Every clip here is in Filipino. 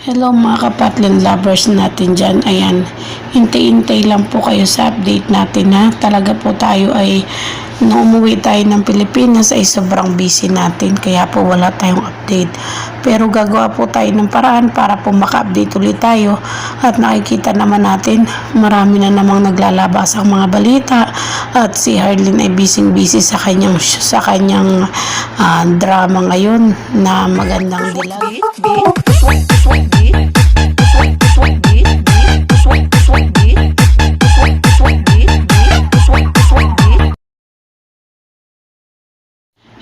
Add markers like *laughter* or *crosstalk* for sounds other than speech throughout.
Hello mga kapatlin lovers natin dyan. Ayan, hintay-hintay lang po kayo sa update natin ha. Talaga po tayo ay nung umuwi tayo ng Pilipinas ay sobrang busy natin. Kaya po wala tayong update. Pero gagawa po tayo ng paraan para po maka-update ulit tayo. At nakikita naman natin marami na namang naglalabas ang mga balita. At si Harleen ay busy-busy sa kanyang, sa kanyang ah, drama ngayon na magandang dilag.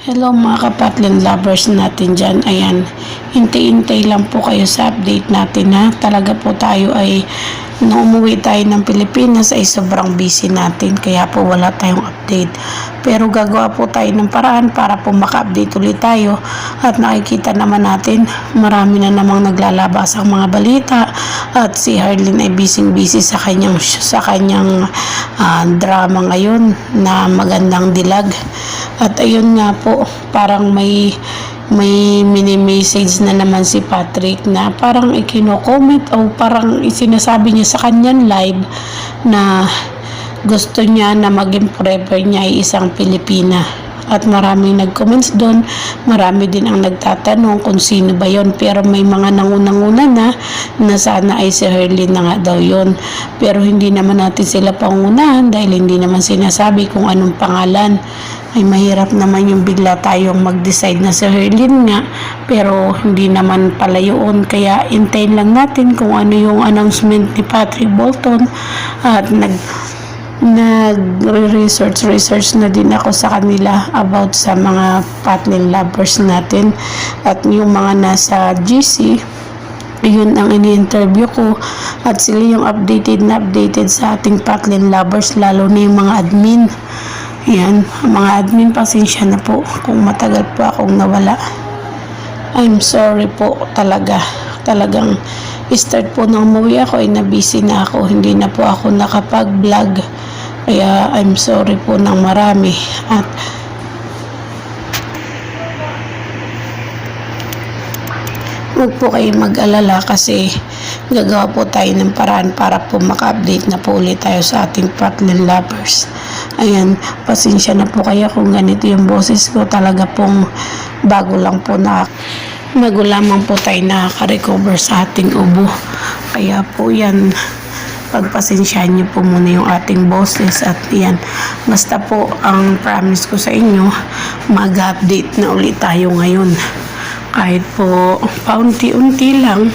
Hello mga kapatlin lovers natin dyan. Ayan, hintay-hintay lang po kayo sa update natin ha. Talaga po tayo ay nung umuwi tayo ng Pilipinas ay sobrang busy natin. Kaya po wala tayong update. Pero gagawa po tayo ng paraan para po maka-update ulit tayo. At nakikita naman natin marami na namang naglalabas ang mga balita. At si Harleen ay busy-busy sa kanyang, sa kanyang ah, drama ngayon na magandang dilag. At ayun nga po, parang may may mini-message na naman si Patrick na parang ikino-comment o parang isinasabi niya sa kanyang live na gusto niya na maging forever niya ay isang Pilipina. At maraming nag-comments doon, marami din ang nagtatanong kung sino ba yon pero may mga nangunang-una na na sana ay si Herlin na nga daw yon pero hindi naman natin sila pangunahan dahil hindi naman sinasabi kung anong pangalan ay mahirap naman yung bigla tayong mag-decide na si Herlin nga. Pero hindi naman pala yun. Kaya intayin lang natin kung ano yung announcement ni Patrick Bolton. At nag nag-research research na din ako sa kanila about sa mga patlin lovers natin. At yung mga nasa GC yun ang ini-interview ko. At sila yung updated na updated sa ating patlin lovers lalo na yung mga admin yan, mga admin pasensya na po kung matagal po akong nawala. I'm sorry po talaga. Talagang start po nang umuwi ako ay nabisi na ako. Hindi na po ako nakapag-vlog. Kaya I'm sorry po ng marami. At Huwag po kayo mag-alala kasi gagawa po tayo ng paraan para po maka-update na po ulit tayo sa ating Patlin Lovers. Ayan, pasensya na po kayo kung ganito yung boses ko. Talaga pong bago lang po na bago lamang po tayo nakaka-recover sa ating ubo. Kaya po yan, pagpasensyahan niyo po muna yung ating boses at yan. Basta po, ang promise ko sa inyo, mag-update na ulit tayo ngayon kahit po paunti-unti lang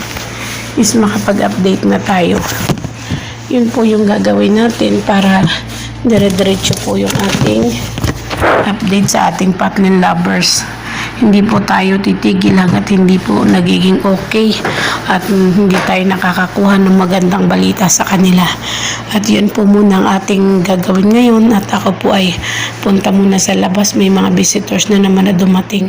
is makapag-update na tayo. Yun po yung gagawin natin para dire-diretso po yung ating update sa ating Patlin Lovers. Hindi po tayo titigil hanggat hindi po nagiging okay at hindi tayo nakakakuha ng magandang balita sa kanila. At yun po muna ang ating gagawin ngayon at ako po ay punta muna sa labas. May mga visitors na naman na dumating.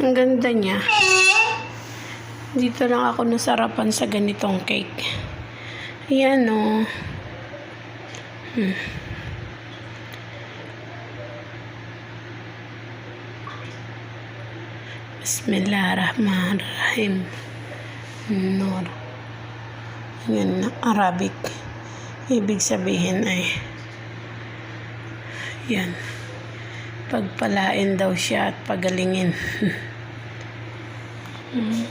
Ang ganda niya. Dito lang ako nasarapan sa ganitong cake. Ayan o. Hmm. Bismillahirrahmanirrahim. Nur. Yan na Arabic. Ibig sabihin ay yan. Pagpalain daw siya at pagalingin. *laughs* Mm.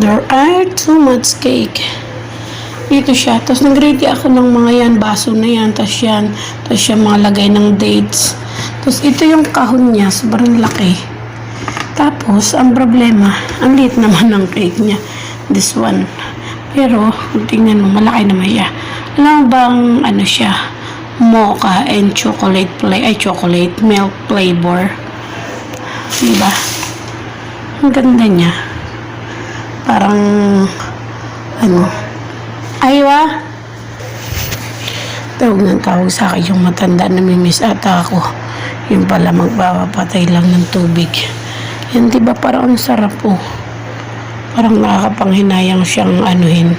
There are too much cake. Dito siya. Tapos nag-ready ako ng mga yan, baso na yan. Tapos yan. Tapos siya mga lagay ng dates. Tapos ito yung kahon niya. Sobrang laki. Tapos, ang problema, ang liit naman ng cake niya. This one. Pero, kung tingnan mo, malaki naman siya. Alam bang, ano siya, mocha and chocolate play, ay chocolate milk flavor. Diba? Ang ganda niya. Parang, ano, aywa. Tawag ng tawag sa akin yung matanda na miss ata ako. Yung pala magpapatay lang ng tubig. Yan, di ba parang ang sarap po. Parang nakakapanghinayang siyang anuhin,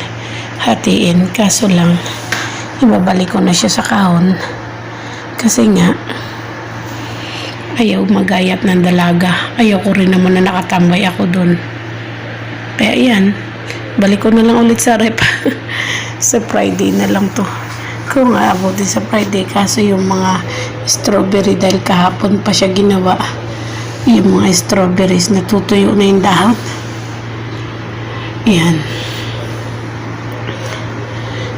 hatiin. Kaso lang, ibabalik ko na siya sa kahon. Kasi nga, ayaw magayat ng dalaga. Ayaw ko rin naman na nakatambay ako dun. Kaya yan, balik ko na lang ulit sa rep. *laughs* sa Friday na lang to. Kung aabutin sa Friday, kaso yung mga strawberry dahil kahapon pa siya ginawa. Yung mga strawberries natutuyo na yung dahon. Yan.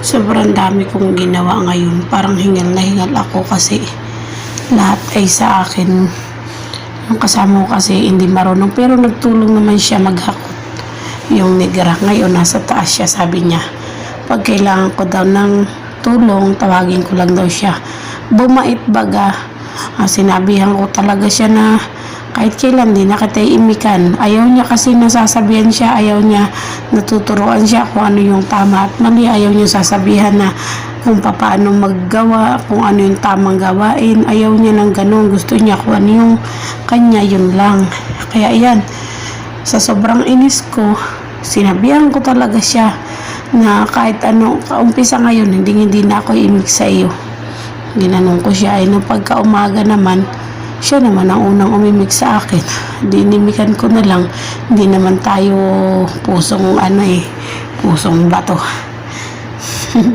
Sobrang dami kong ginawa ngayon. Parang hingal na hingal ako kasi lahat ay sa akin. Yung kasama ko kasi hindi marunong pero nagtulong naman siya maghakot. Yung negra ngayon nasa taas siya sabi niya. Pag kailangan ko daw ng tulong, tawagin ko lang daw siya. Bumait baga. Ah, sinabihan ko talaga siya na kahit kailan din nakita imikan. Ayaw niya kasi nasasabihan siya, ayaw niya natuturuan siya kung ano yung tama at mali. Ayaw niya sasabihan na kung paano maggawa, kung ano yung tamang gawain. Ayaw niya ng ganun. Gusto niya kung ano yung kanya, yun lang. Kaya yan, sa sobrang inis ko, sinabihan ko talaga siya na kahit ano, kaumpisa ngayon, hindi hindi na ako imig sa iyo. Ginanong ko siya, ay nung pagka-umaga naman, siya naman ang unang umimik sa akin. Dinimikan ko na lang, hindi naman tayo pusong ano eh, pusong bato. *laughs*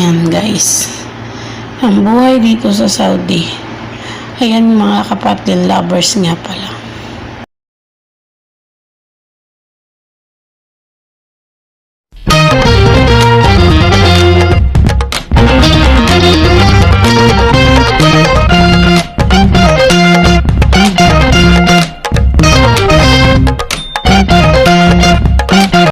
Yan guys. Ang buhay dito sa Saudi. Ayan mga kapatid lovers nga pala.